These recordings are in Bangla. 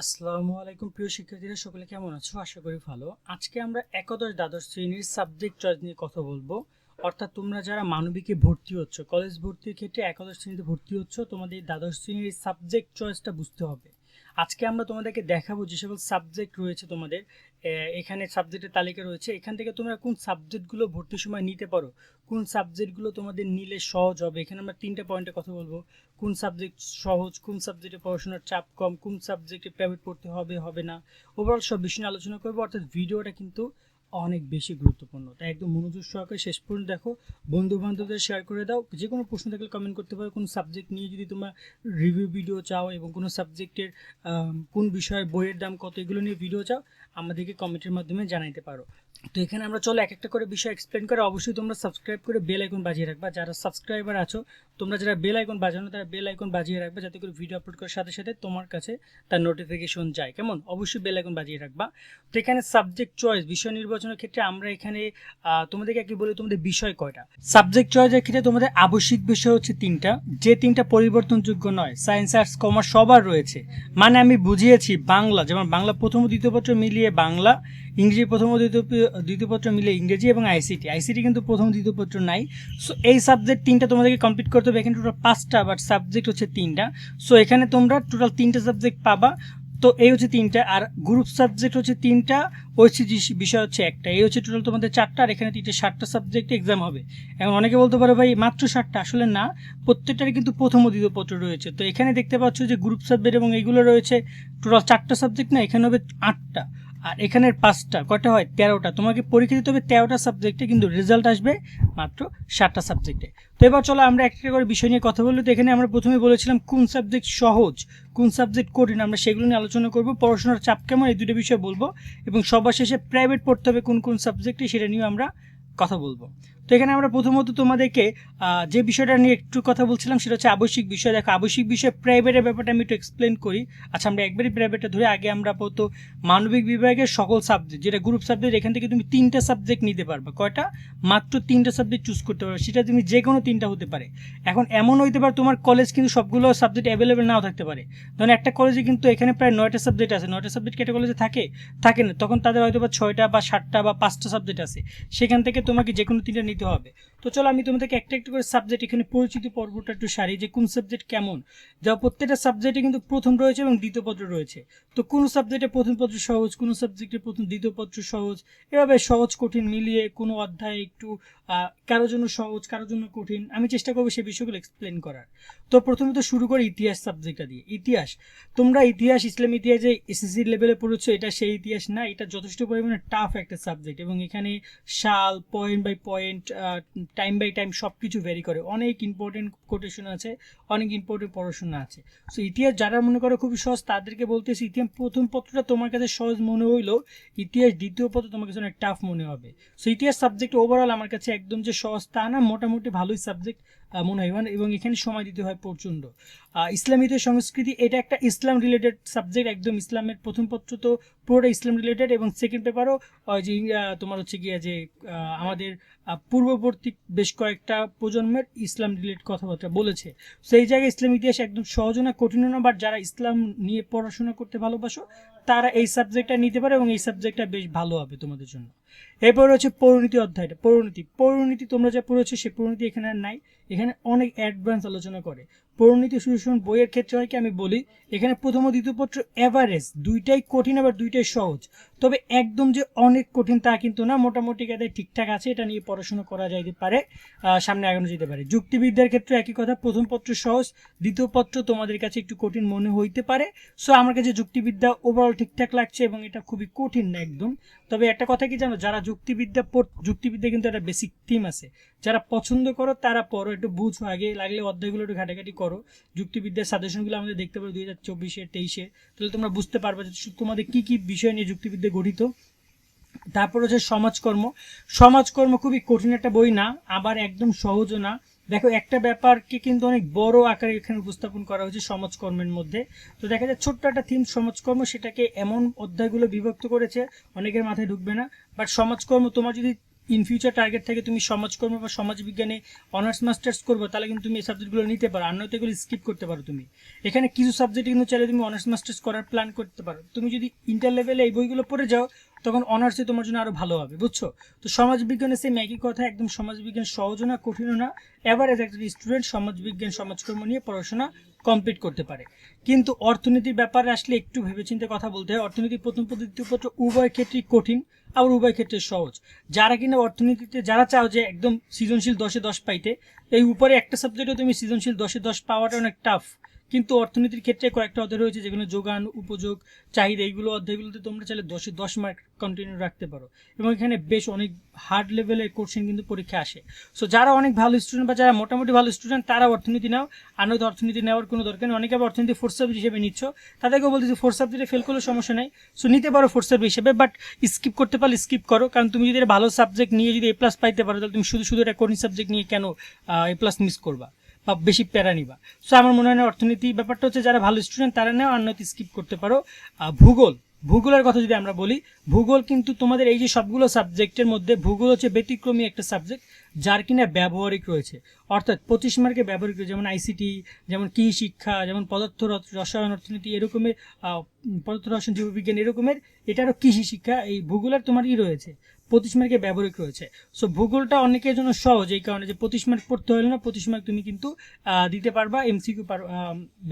আসসালামু আলাইকুম, প্রিয় শিক্ষার্থীরা, সকলে কেমন আছো? আশা করি ভালো। আজকে আমরা একাদশ দ্বাদশ শ্রেণির সাবজেক্ট চয়েস নিয়ে কথা বলব। অর্থাৎ তোমরা যারা মানবিকে ভর্তি হচ্ছ কলেজ ভর্তির ক্ষেত্রে একাদশ শ্রেণীতে ভর্তি হচ্ছ, তোমাদের দ্বাদশ শ্রেণির সাবজেক্ট চয়েসটা বুঝতে হবে। আজকে আমরা তোমাদেরকে দেখাবো যে সকল সাবজেক্ট রয়েছে তোমাদের এখানে সাবজেক্টের তালিকা রয়েছে। এখান থেকে তোমরা কোন সাবজেক্টগুলো ভর্তির সময় নিতে পারো, কোন সাবজেক্টগুলো তোমাদের নিলে সহজ হবে, এখানে আমরা তিনটা পয়েন্টে কথা বলব। কোন সাবজেক্ট সহজ, কোন সাবজেক্টে পড়াশোনার চাপ কম, কোন সাবজেক্টে প্রাইভেট পড়তে হবে হবে না। ওভারঅল সব বিষয় নিয়ে আলোচনা করব, অর্থাৎ ভিডিওটা কিন্তু অনেক বেশি গুরুত্বপূর্ণ। তাই একদম মনোযোগ সহকারে শেষ পর্যন্ত দেখো বন্ধু বান্ধবদের শেয়ার করে দাও। যে কোনো প্রশ্ন থাকলে কমেন্ট করতে পারো। কোন সাবজেক্ট নিয়ে যদি তোমার রিভিউ ভিডিও চাও এবং কোনো সাবজেক্টের কোন বিষয়ে বইয়ের দাম কত, এগুলো নিয়ে ভিডিও চাও, আমাদেরকে কমেন্টের মাধ্যমে জানাইতে পারো। তো এখানে আমরা চলো এক একটা করে বিষয় এক্সপ্লেন করে অবশ্যই তোমরা সাবস্ক্রাইব করে বেল আইকন বাজিয়ে রাখবা। যারা সাবস্ক্রাইবার আছো, তোমরা যারা বেল আইকন বাজানো, তারা বেল আইকন বাজিয়ে রাখবে যাতে করে ভিডিও আপলোড করার সাথে সাথে তোমার কাছে তার নোটিফিকেশন যায়। কেমন? অবশ্যই বেল আইকন বাজিয়ে রাখবা। তো এখানে সাবজেক্ট চয়েস বিষয় নির্বাচনের ক্ষেত্রে আমরা এখানে তোমাদেরকে কি বলি, তোমাদের বিষয় কয়টা? সাবজেক্ট চয়েসের ক্ষেত্রে তোমাদের আবশ্যিক বিষয় হচ্ছে তিনটা। যে তিনটা পরিবর্তনযোগ্য নয় সায়েন্স আর্টস কমার্স সবার রয়েছে। মানে আমি বুঝিয়েছি বাংলা, যেমন বাংলা প্রথম দ্বিতীয় পত্র মিলিয়ে বাংলা ইংরেজি প্রথম ও দ্বিতীয় দ্বিতীয় পত্র মিলিয়ে ইংরেজি এবং আইসিটি আইসিটি কিন্তু প্রথম দ্বিতীয় পত্র নাই। সো এই সাবজেক্ট তিনটা তোমাদেরকে কমপ্লিট করতে হবে। এখানে টোটাল পাঁচটা বাট সাবজেক্ট হচ্ছে তিনটা। সো এখানে তোমরা টোটাল তিনটা সাবজেক্ট পাবা। তো এই হচ্ছে তিনটা। আর গ্রুপ সাবজেক্ট হচ্ছে তিনটা। ওইসিজি বিষয় হচ্ছে একটা। এই হচ্ছে টোটাল তোমাদের চারটা। আর এখানে তিনটে, সাতটা সাবজেক্ট এক্সাম হবে। এখন অনেকে বলতে পারো, ভাই, মাত্র সাতটা? আসলে না। প্রত্যেকটারই কিন্তু প্রথম দ্বিতীয় পত্র রয়েছে। তো এখানে দেখতে পাচ্ছ যে গ্রুপ সাবজেক্ট এবং এইগুলো রয়েছে। টোটাল চারটা সাবজেক্ট না, এখানে হবে আটটা। আর এখানের পাঁচটা, কয়টা হয়? তেরোটা। তোমাকে পরীক্ষা দিতে হবে তেরোটা সাবজেক্টে কিন্তু রেজাল্ট আসবে মাত্র সাতটা সাবজেক্টে তো এবার চলো আমরা একটা করে বিষয় নিয়ে কথা বলল তো এখানে আমরা প্রথমে বলেছিলাম কোন সাবজেক্ট সহজ, কোন সাবজেক্ট কঠিন, আমরা সেগুলো নিয়ে আলোচনা করব। পড়াশোনার চাপ কেমন, এই দুটো বিষয় বলব। এবং সবার শেষে প্রাইভেট পড়তে হবে কোন কোন সাবজেক্টে সেটা নিয়ে আমরা কথা বলব। তো এখানে আমরা প্রথমত তোমাদেরকে যে বিষয়টা নিয়ে একটু কথা বলছিলাম সেটা হচ্ছে আবশ্যিক বিষয়। দেখো, আবশ্যিক বিষয় প্রাইভেটের ব্যাপারটা আমি একটু এক্সপ্লেন করি। আচ্ছা আমরা একবারই প্রাইভেটটা ধরে, আগে আমরা আপাতত মানবিক বিভাগের সকল সাবজেক্ট যেটা গ্রুপ সাবজেক্ট এখান থেকে তুমি তিনটা সাবজেক্ট নিতে পারবে। কয়টা? মাত্র তিনটা সাবজেক্ট চুজ করতে পারবে। সেটা তুমি যে কোনো তিনটা হতে পারে। এখন এমন হইতে পারে তোমার কলেজ কিন্তু সবগুলো সাবজেক্ট অ্যাভেলেবেল নাও থাকতে পারে। ধরুন একটা কলেজে কিন্তু এখানে প্রায় নয়টা সাবজেক্ট আছে। নয়টা সাবজেক্ট কেটে কলেজে থাকে? থাকে না। তখন তাদের হয়তো বা ছয়টা বা সাতটা বা পাঁচটা সাবজেক্ট আছে। সেখান থেকে তোমাকে যে কোনো তিনটা নিতে হবে। তো চলো আমি তোমাদেরকে একটা একটা করে সাবজেক্ট এখানে পরিচিত পর্বটা একটু সারি, যে কোন সাবজেক্ট কেমন? যা প্রত্যেকটা সাবজেক্টে কিন্তু প্রথম রয়েছে এবং দ্বিতীয় পত্র রয়েছে। তো কোন সাবজেক্টে প্রথম পত্র সহজ, কোন সাবজেক্টে প্রথম দ্বিতীয় পত্র সহজ? এভাবে সহজ, কঠিন মিলিয়ে কোনো অধ্যায় একটু কারোর জন্য সহজ, কারোর জন্য কঠিন, আমি চেষ্টা করব সেই বিষয়গুলো এক্সপ্লেন করার। তো প্রথমে তো শুরু করি ইতিহাস সাবজেক্টটা দিয়ে। ইতিহাস, তোমরা ইতিহাস, ইসলাম ইতিহাস যে এসএসসি লেভেলে পড়েছো, এটা সেই ইতিহাস না, এটা যথেষ্ট পরিমাণে টাফ একটা সাবজেক্ট এবং এখানে সাল point by point time by time সব কিছু ভ্যারি করে। অনেক ইম্পর্টেন্ট কোটেশন আছে, অনেক ইম্পর্টেন্ট পড়াশোনা আছে। সো ইতিহাস যারা মনে করো খুবই সহজ, তাদেরকে বলতেছি, ইতিহাস প্রথম পত্রটা তোমার কাছে সহজ মনে হইলেও ইতিহাস দ্বিতীয় পত্র তোমার কাছে অনেক টাফ মনে হবে। সো ইতিহাস সাবজেক্ট ওভারঅল আমার কাছে একদম যে সহজ তা না মোটামুটি ভালোই সাবজেক্ট মনে হয়। এবং- এবং এখানে সময় দিতে হয় প্রচণ্ড। আহ, ইসলাম ইতিহাস সংস্কৃতি এটা একটা ইসলাম রিলেটেড সাবজেক্ট একদম ইসলামের প্রথম পত্র তো পুরোটা ইসলাম রিলেটেড এবং সেকেন্ড পেপারও যে তোমার হচ্ছে গিয়ে যে আমাদের পূর্ববর্তী বেশ কয়েকটা প্রজন্মের ইসলাম রিলেটেড কথাবার্তা বলেছে। সেই জায়গায় ইসলাম ইতিহাস একদম সহজ না কঠিন না বাট যারা ইসলাম নিয়ে পড়াশোনা করতে ভালোবাসো, তারা এই সাবজেক্টটা নিতে পারে এবং এই সাবজেক্টটা বেশ ভালো হবে তোমাদের জন্য। এরপর হচ্ছে পরিণতি অধ্যায়টা। পরিণতি পরিণতি তোমরা যা পড়েছো, সে পরিণতি এখানে আর নাই। এখানে অনেক অ্যাডভান্স আলোচনা করে। পরিণতি সুশাসন বইয়ের ক্ষেত্রে হয় কি আমি বলি, এখানে প্রথম ও দ্বিতীয় পত্র এভারেজ দুইটাই কঠিন আবার দুইটাই সহজ। তবে একদম যে অনেক কঠিন তা কিন্তু না, মোটামুটি কাদের ঠিকঠাক আছে, এটা নিয়ে পড়াশোনা করা যাইতে পারে সামনে আগানো যেতে পারে। যুক্তিবিদ্যার ক্ষেত্রে একই কথা, প্রথম পত্র সহজ, দ্বিতীয় পত্র তোমাদের কাছে একটু কঠিন মনে হইতে পারে। সো আমার কাছে যুক্তিবিদ্যা ওভারঅল ঠিকঠাক লাগছে এবং এটা খুবই কঠিন না একদম। তবে একটা কথা কি জানো, যারা যুক্তিবিদ্যা যুক্তিবিদ্যা কিন্তু একটা বেসিক থিম আছে। যারা পছন্দ করো, তারা পড়ো, একটু বুঝো, আগে লাগলে অধ্যায়গুলো একটু ঘাটাঘাটি করো। যুক্তিবিদ্যার সাজেশনগুলো আমাদের দেখতে পারো দুই হাজার চব্বিশে, তেইশে। তাহলে তোমরা বুঝতে পারবে যে তোমাদের কী কী বিষয় নিয়ে যুক্তিবিদ্যা গঠিত। তারপর হচ্ছে সমাজকর্ম। সমাজকর্ম খুবই কঠিন একটা বই না, আবার একদম সহজও না। দেখো, একটা ব্যাপারকে কিন্তু অনেক বড় আকারে এখানে উপস্থাপন করা হয়েছে সমাজকর্মের মধ্যে। তো দেখা যায় ছোট্ট একটা থিম সমাজকর্ম, সেটাকে এমন অধ্যায়গুলো বিভক্ত করেছে, অনেকের মাথায় ঢুকবে না। বাট সমাজকর্ম তোমার যদি ইন ফিউচার টার্গেট থেকে তুমি সমাজকর্ম বা সমাজবিজ্ঞানে অনার্স মাস্টার্স করব, তাহলে কিন্তু তুমি এই সাবজেক্টগুলো নিতে পারো। আর নয়তো এগুলো স্কিপ করতে পারো তুমি। এখানে কিছু সাবজেক্ট কিন্তু চাইলে তুমি অনার্স মাস্টার্স করার প্ল্যান করতে পারো। তুমি যদি ইন্টার লেভেলে এই বইগুলো পড়ে যাও তখন অনার্সে তোমার জন্য আরও ভালো হবে, বুঝছ? তো সমাজবিজ্ঞানে সেম একই কথা একদম সমাজবিজ্ঞান সহজও না, কঠিনও না। এভারেজ একজন স্টুডেন্ট সমাজবিজ্ঞান সমাজকর্ম নিয়ে পড়াশোনা কমপ্লিট করতে পারে। কিন্তু অর্থনীতির ব্যাপারে আসলে একটু ভেবেচিন্তে কথা বলতে হয়। অর্থনীতি প্রথম পদ্ধতি পত্র উভয় ক্ষেত্রেই কঠিন, আবার উভয় ক্ষেত্রে সহজ। যারা কিনা অর্থনীতিতে, যারা চাও যে একদম সৃজনশীল দশে দশ পাইতে, এই উপরে একটা সাবজেক্টে তুমি সৃজনশীল দশে দশ পাওয়াটা অনেক টাফ কিন্তু অর্থনীতির ক্ষেত্রে কয়েকটা অধ্যায় রয়েছে যেগুলো যোগান, উপযোগ, চাহিদা, এইগুলো অধ্যায়গুলোতে তোমরা চাইলে দশে, দশ মার্ক কন্টিনিউ রাখতে পারো। এবং এখানে বেশ অনেক হার্ড লেভেলের কোশ্চেন কিন্তু পরীক্ষা আসে। সো যারা অনেক ভালো স্টুডেন্ট বা যারা মোটামুটি ভালো স্টুডেন্ট তারা অর্থনীতি নাও। আর নয়তো অর্থনীতি নেওয়ার কোনো দরকার নেই। অনেকে আবার অর্থনীতি ফোর্থ সাবজেক্ট হিসেবে নিচ্ছ। তাদেরকেও বলতেছি ফোর্থ সাবজেক্টে ফেল করলে সমস্যা নেই। সো নিতে পারো ফোর্থ সাবজেক্ট হিসেবে বাট স্কিপ করতে পারলে স্কিপ করো। কারণ তুমি যদি ভালো সাবজেক্ট নিয়ে যদি এ প্লাস পাইতে পারো, তাহলে তুমি শুধু শুধু এটা কঠিন সাবজেক্ট নিয়ে কেন এ প্লাস মিস করবা? বেশি প্যারা নিবা। সো আমার মনে হয় অর্থনীতি ব্যাপারটা হচ্ছে যারা ভালো স্টুডেন্ট তারা নেও আর স্কিপ করতে পারো। ভূগোল। ভূগোলের কথা যদি আমরা বলি, ভূগোল কিন্তু তোমাদের এই যে সবগুলো সাবজেক্টের মধ্যে ভূগোল হচ্ছে ব্যতিক্রমী একটা সাবজেক্ট যার কিনা ব্যবহারিক রয়েছে। অর্থাৎ পঁচিশ মার্কে ব্যবহারিক রয়েছে, যেমন আইসিটি যেমন কি শিক্ষা, যেমন পদার্থ রসায়ন, অর্থনীতি, এরকমের পদার্থ, রসায়ন, জীববিজ্ঞান, এরকমের, এটারও কৃষি শিক্ষা, এই ভূগোলের তোমার ই রয়েছে। পঁচিশ মার্কে ব্যবহারিক রয়েছে। সো ভূগোলটা অনেকের জন্য সহজ এই কারণে যে পঁচিশ মার্ক পড়তে হলে না, পঁচিশ মার্ক তুমি কিন্তু দিতে পারবা এমসিকিউ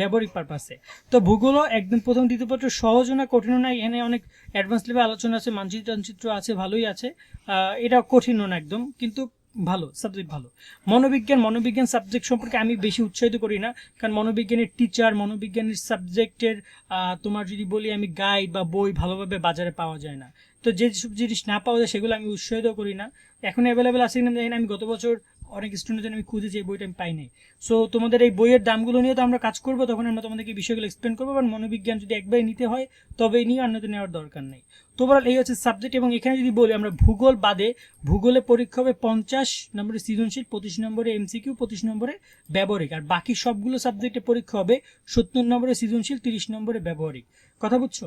ব্যবহারিক পারপাসে তো ভূগোলও একদম প্রথম দ্বিতীয় পত্র সহজও না, কঠিনও না, এখানে অনেক অ্যাডভান্স লেভেল আলোচনা আছে মানচিত্র টানচিত্র আছে, ভালোই আছে। এটা কঠিনও না একদম, কিন্তু ভালো সাবজেক্ট ভালো। মনোবিজ্ঞান মনোবিজ্ঞান সাবজেক্ট সম্পর্কে আমি বেশি উৎসাহিত করি না, কারণ মনোবিজ্ঞানের টিচার মনোবিজ্ঞানের সাবজেক্টের তোমার যদি বলি আমি গাইড বা বই ভালোভাবে বাজারে পাওয়া যায় না। তো যে সব জিনিস না পাওয়া যায় সেগুলো আমি উৎসাহিত করি না। এখন অ্যাভেলেবেল আছে কিনা জানি আমি গত বছর অনেক স্টুডেন্টের আমি খুঁজেছি, এই বইটা আমি পাই নাই। সো তোমাদের এই বইয়ের দামগুলো নিয়ে তো আমরা কাজ করব, তখন আমরা তোমাদেরকে বিষয়গুলো এক্সপ্লেন করব বাট মনোবিজ্ঞান যদি একবারই নিতে হয়, তবেই নিয়ে অন্যদের নেওয়ার দরকার নেই। তো ওভারঅল এই হচ্ছে সাবজেক্ট এবং এখানে যদি বলি, আমরা ভূগোল বাদে, ভূগোলে পরীক্ষা হবে পঞ্চাশ নম্বরে সৃজনশীল, পঁচিশ নম্বরে এমসিকিউ পঁচিশ নম্বরে ব্যবহারিক। আর বাকি সবগুলো সাবজেক্টে পরীক্ষা হবে সত্তর নম্বরে সৃজনশীল, তিরিশ নম্বরে ব্যবহারিক। কথা বুঝছ?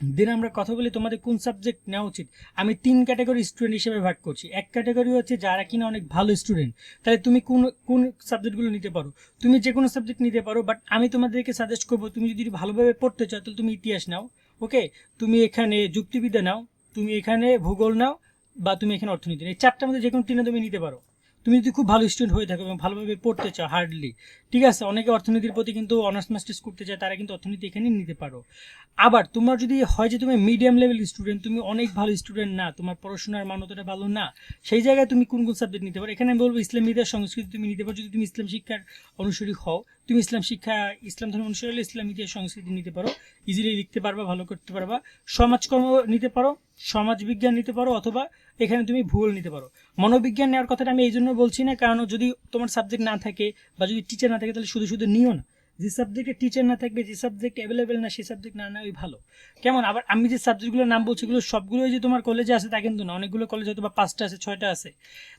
দেন আমরা কথা বলি তোমাদের কোন সাবজেক্ট নেওয়া উচিত? আমি তিন ক্যাটাগরি স্টুডেন্ট হিসেবে ভাগ করছি। এক ক্যাটাগরি হচ্ছে যারা কিনা অনেক ভালো স্টুডেন্ট তাহলে তুমি কোন কোন সাবজেক্টগুলো নিতে পারো? তুমি যে কোনো সাবজেক্ট নিতে পারো বাট আমি তোমাদেরকে সাজেস্ট করব, তুমি যদি ভালোভাবে পড়তে চাও, তাহলে তুমি ইতিহাস নাও ওকে তুমি এখানে যুক্তিবিদ্যা নাও, তুমি এখানে ভূগোল নাও, বা তুমি এখানে অর্থনীতি। এই চারটার মধ্যে যে কোনো তিনটা তুমি নিতে পারো। তুমি যদি খুব ভালো স্টুডেন্ট হয়ে থাকো এবং ভালোভাবে পড়তে চাও হার্ডলি ঠিক আছে? অনেকে অর্থনীতির প্রতি কিন্তু অনার্স মাস্টার্স করতে চায়, তারা কিন্তু অর্থনীতি এখানে নিতে পারো। আবার তোমার যদি হয় যে তুমি মিডিয়াম লেভেল স্টুডেন্ট তুমি অনেক ভালো স্টুডেন্ট না, তোমার পড়াশোনার মান অতটা ভালো না, সেই জায়গায় তুমি কোন কোন সাবজেক্ট নিতে পারো? এখানে আমি বলব ইসলাম ইতিহাস সংস্কৃতি তুমি নিতে পারো, যদি তুমি ইসলাম শিক্ষার অনুসারী হও। তুমি ইসলাম শিক্ষা, ইসলাম ধর্ম অনুসারী হলে ইসলাম ইতিহাস সংস্কৃতি নিতে পারো। ইজিলি লিখতে পারবা, ভালো করতে পারবা। সমাজকর্ম নিতে পারো, সমাজবিজ্ঞান নিতে পারো অথবা এখানে তুমি ভূগোল নিতে পারো। মনোবিজ্ঞান নেওয়ার কথাটা আমি এই জন্য বলছি না, কারণ যদি তোমার সাবজেক্ট না থাকে বা যদি টিচার না থাকে, তাহলে শুধু শুধু নিও না। যে সাবজেক্টে টিচার না থাকবে, যে সাবজেক্ট অ্যাভেলেবেল না সেই সাবজেক্ট না নেওয়াই ভালো। কেমন? আবার আমি যে সাবজেক্টগুলোর নাম বলছি, এগুলো সবগুলোই যে তোমার কলেজে আছে, তা কিন্তু না। অনেকগুলো কলেজ হয়তো বা পাঁচটা আছে, ছয়টা আছে।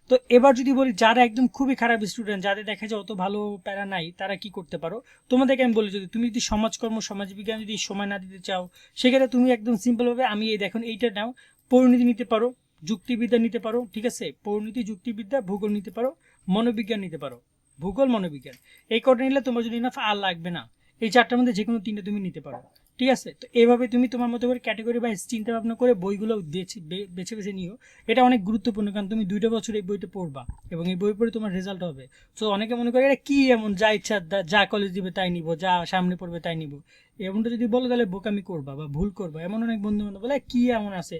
তো এবার যদি বলি, যারা একদম খুবই খারাপ স্টুডেন্ট যাদের দেখা যায় অত ভালো প্যারা নাই, তারা কি করতে পারো? তোমাদেরকে আমি বলি, যদি তুমি যদি সমাজকর্ম সমাজবিজ্ঞান যদি সময় না দিতে চাও, সেক্ষেত্রে তুমি একদম সিম্পলভাবে আমি এই দেখুন এইটা নাও, পরিণতি নিতে পারো। যুক্তিবিদ্যা নিতে পারো, ঠিক আছে? পরিণতি যুক্তিবিদ্যা, ভূগোল নিতে পারো, মনোবিজ্ঞান নিতে পারো। ভূগোল, মনোবিজ্ঞান। এই কটা নিলে তোমার যদি না আর লাগবে না। এই চারটার মধ্যে যে কোনো তিনটে তুমি নিতে পারো, ঠিক আছে? তো এইভাবে তুমি তোমার মতো করে ক্যাটাগরি বা চিন্তা ভাবনা করে বইগুলো বেছে বেছে নিও। এটা অনেক গুরুত্বপূর্ণ, কারণ তুমি দুইটা বছর এই বইটা পড়বা এবং এই বই পড়ে তোমার রেজাল্ট হবে। তো অনেকে মনে করে এটা কি এমন? যা ইচ্ছা, যা কলেজ দিবে তাই নিব, যা সামনে পড়বে তাই নিব। এমনটা যদি বলো, তাহলে বোকামি করবা বা ভুল করবা। এমন অনেক বন্ধু বান্ধব বলে কি এমন আছে?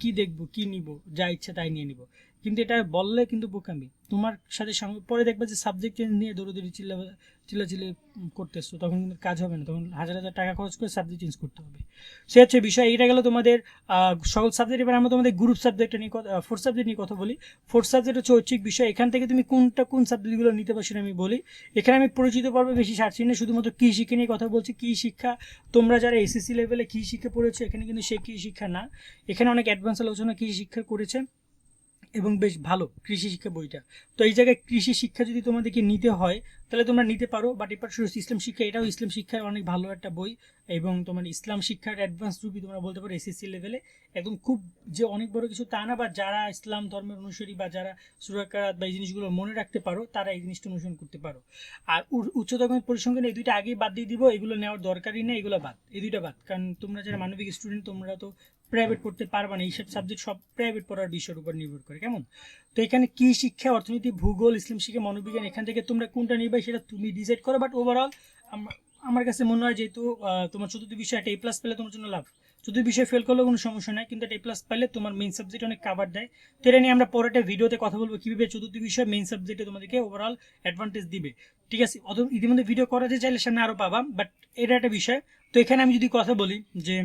কি দেখব কি নিব যা ইচ্ছে তাই নিয়ে নিব। কিন্তু এটা বললে কিন্তু বোকামি। তোমার সাথে পরে দেখবে যে সাবজেক্ট নিয়ে দৌড়দৌড়ি চিল্লা, চিল্লাচিল্লি করতেছো, তখন কিন্তু কাজ হবে না, তখন হাজার হাজার টাকা খরচ করে সাবজেক্ট চেঞ্জ করতে হবে। সে হচ্ছে বিষয় এটা গেল তোমাদের সকল সাবজেক্ট এবার আমরা তোমাদের গ্রুপ সাবজেক্ট নিয়ে কথা ফোর্থ সাবজেক্ট নিয়ে কথা বলি। ফোর্থ সাবজেক্ট হচ্ছে ঐচ্ছিক বিষয়, এখান থেকে তুমি কোনটা, কোন সাবজেক্টগুলো নিতে পারছ আমি বলি। এখানে আমি পরিচিত পর্বে বেশি ছাড়ছি না, শুধুমাত্র কী শিক্ষা নিয়ে কথা বলছি, কী শিক্ষা তোমরা যারা এসএসসি লেভেলে কী শিক্ষা পড়েছো, এখানে কিন্তু সে কী শিক্ষা না। এখানে অনেক অ্যাডভান্স আলোচনা কী শিক্ষা করেছে। এবং বেশ ভালো কৃষি শিক্ষা বইটা। তো এই জায়গায় কৃষি শিক্ষা যদি তোমাদেরকে নিতে হয় তাহলে তোমরা নিতে পারো বাট এবার শুধু ইসলাম শিক্ষা এটাও ইসলাম শিক্ষার অনেক ভালো একটা বই এবং তোমার ইসলাম শিক্ষার অ্যাডভান্স রূপই তোমরা বলতে পারো এসএসসি লেভেলে একদম খুব যে অনেক বড় কিছু তা না বা যারা ইসলাম ধর্মের অনুসারী বা যারা সুরাকারাত বা এই জিনিসগুলো মনে রাখতে পারো তারা এই জিনিসটা অনুসরণ করতে পারো। আর উ- উচ্চতর পরিসংখ্যান এই দুইটা আগেই বাদ দিয়ে দিব এগুলো নেওয়ার দরকারই নেই এগুলো বাদ এই দুইটা বাদ। কারণ তোমরা যারা মানবিক স্টুডেন্ট তোমরা তো প্রাইভেট পড়তে পারবে না এইসব সাবজেক্ট সব প্রাইভেট পড়ার বিষয়ের উপর নির্ভর করে কেমন? তো এখানে কি শিক্ষা অর্থনীতি ভূগোল ইসলাম শিক্ষা মনোবিজ্ঞান এখান থেকে তোমরা কোনটা নিবে সেটা তুমি ডিসাইড করো বাট ওভারঅল আমার কাছে মনে হয় যেহেতু তোমার চতুর্থ বিষয় একটা এ প্লাস পেলে তোমার জন্য লাভ। চতুর্থ বিষয় ফেল করলেও কোনো সমস্যা নাই, কিন্তু একটা এ প্লাস পেলে তোমার মেইন সাবজেক্ট অনেক কাভার দেয়। তো এটা নিয়ে আমরা পরেটা ভিডিওতে কথা বলব, কীভাবে চতুর্থ বিষয় মেইন সাবজেক্টে তোমাদেরকে ওভারঅল অ্যাডভান্টেজ দিবে। ঠিক আছে, অত, ইতিমধ্যে ভিডিও করা যে চাইলে সামনে আরও পাবা বাট এটা একটা বিষয়। তো এখানে আমি যদি কথা বলি যে,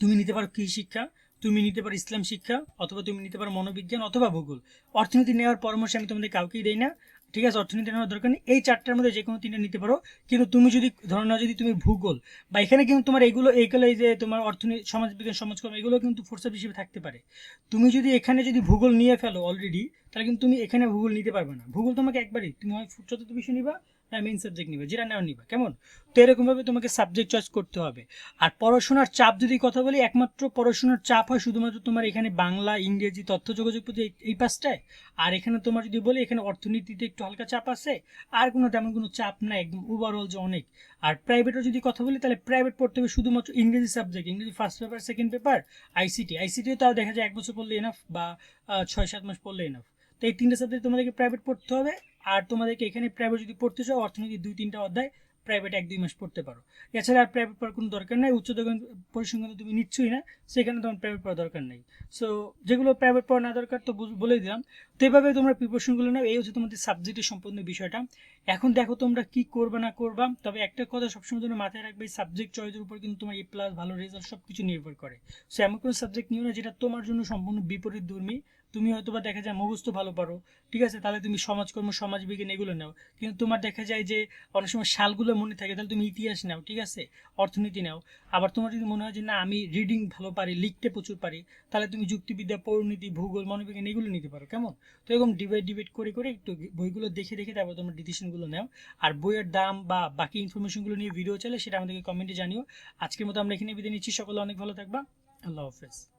তুমি নিতে পারো কৃষি শিক্ষা, তুমি নিতে পারো ইসলাম শিক্ষা, অথবা তুমি নিতে পারো মনোবিজ্ঞান অথবা ভূগোল। অর্থনীতি নেওয়ার পরামর্শ আমি তোমাদের কাউকেই দেই না। ঠিক আছে, অর্থনীতি নেওয়ার দরকার নেই। এই চারটার মধ্যে যে কোনো তিনটা নিতে পারো। কিন্তু তুমি যদি, ধরো না যদি তুমি ভূগোল, বা এখানে কিন্তু তোমার এগুলো এইগুলো এই যে তোমার অর্থনীতি, সমাজবিজ্ঞান, সমাজকর্ম, এগুলো কিন্তু ফোর্সাপ হিসেবে থাকতে পারে। তুমি যদি এখানে যদি ভূগোল নিয়ে ফেলো অলরেডি তাহলে কিন্তু তুমি এখানে ভূগোল নিতে পারবে না। ভূগোল তোমাকে একবারই, তুমি হয় চতুর্থ বিষয় নিবা না মেইন সাবজেক্ট নিবা। যেটা নেওয়া নিবা। কেমন? তো এরকমভাবে তোমাকে সাবজেক্ট চয়েস করতে হবে। আর পড়াশোনার চাপ যদি কথা বলি, একমাত্র পড়াশোনার চাপ হয় শুধুমাত্র তোমার এখানে বাংলা, ইংরেজি, তথ্য যোগাযোগ প্রতি এই- এই পাঁচটায়। আর এখানে তোমার যদি বলি, এখানে অর্থনীতিতে একটু হালকা চাপ আছে। আর কোনো তেমন কোনো চাপ নাই, একদম ওভারঅল যে অনেক। আর প্রাইভেটও যদি কথা বলি, তাহলে প্রাইভেট পড়তে হবে শুধুমাত্র ইংরেজি সাবজেক্ট ইংরেজি first paper second paper ICT আইসিটিও তাও দেখা যায় এক বছর পড়লে এনাফ বা ছয়, সাত মাস পড়লে এনাফ তো এই তিনটে সাবজেক্ট তোমাদেরকে প্রাইভেট পড়তে হবে। আর তোমাদেরকে এখানে প্রাইভেট যদি পড়তে চাও, অর্থনীতি দুই, তিনটা অধ্যায় প্রাইভেট এক, দুই মাস পড়তে পারো। এছাড়া আর প্রাইভেট পড়ার কোনো দরকার নেই। উচ্চতর পরিসংখ্যান তুমি নিচ্ছই না, সেখানে তোমার প্রাইভেট পড়ার দরকার নেই। সো যেগুলো প্রাইভেট পড়া না দরকার তো বলেই দিলাম। তো এভাবে তোমরা প্রিপারেশনগুলো নাও। এই হচ্ছে তোমাদের সাবজেক্টের সম্পূর্ণ বিষয়টা। এখন দেখো তোমরা কি করবে, না করবা। তবে একটা কথা সবসময় তোমরা মাথায় রাখবে সাবজেক্ট চয়েসের উপর কিন্তু তোমার এ প্লাস ভালো রেজাল্ট সব কিছু নির্ভর করে। সো এমন কোনো সাবজেক্ট নিও না যেটা তোমার জন্য সম্পূর্ণ বিপরীত ধর্মী। তুমি হয়তো বা দেখা যায় মুখস্থ ভালো পারো, ঠিক আছে? তাহলে তুমি সমাজকর্ম, সমাজবিজ্ঞান এগুলো নাও। কিন্তু তোমার দেখা যায় যে অনেক সময় সালগুলো মনে থাকে, তাহলে তুমি ইতিহাস নাও, ঠিক আছে? অর্থনীতি নাও। আবার তোমার যদি মনে হয় যে না, আমি রিডিং ভালো পারি, লিখতে প্রচুর পারি, তাহলে তুমি যুক্তিবিদ্যা পরিণতি ভূগোল, মনোবিজ্ঞান এগুলো নিতে পারো, কেমন? তো এরকম ডিভাইড ডিভাইড করে করে একটু বইগুলো দেখে দেখে তারপর তোমার ডিসিশনগুলো নাও। আর বইয়ের দাম বা বাকি ইনফরমেশনগুলো নিয়ে ভিডিও চলে সেটা আমাদেরকে কমেন্টে জানিও। আজকের মতো আমরা এখানে বিদায় নিচ্ছি। সকলে অনেক ভালো থাকবা। আল্লাহ হাফেজ।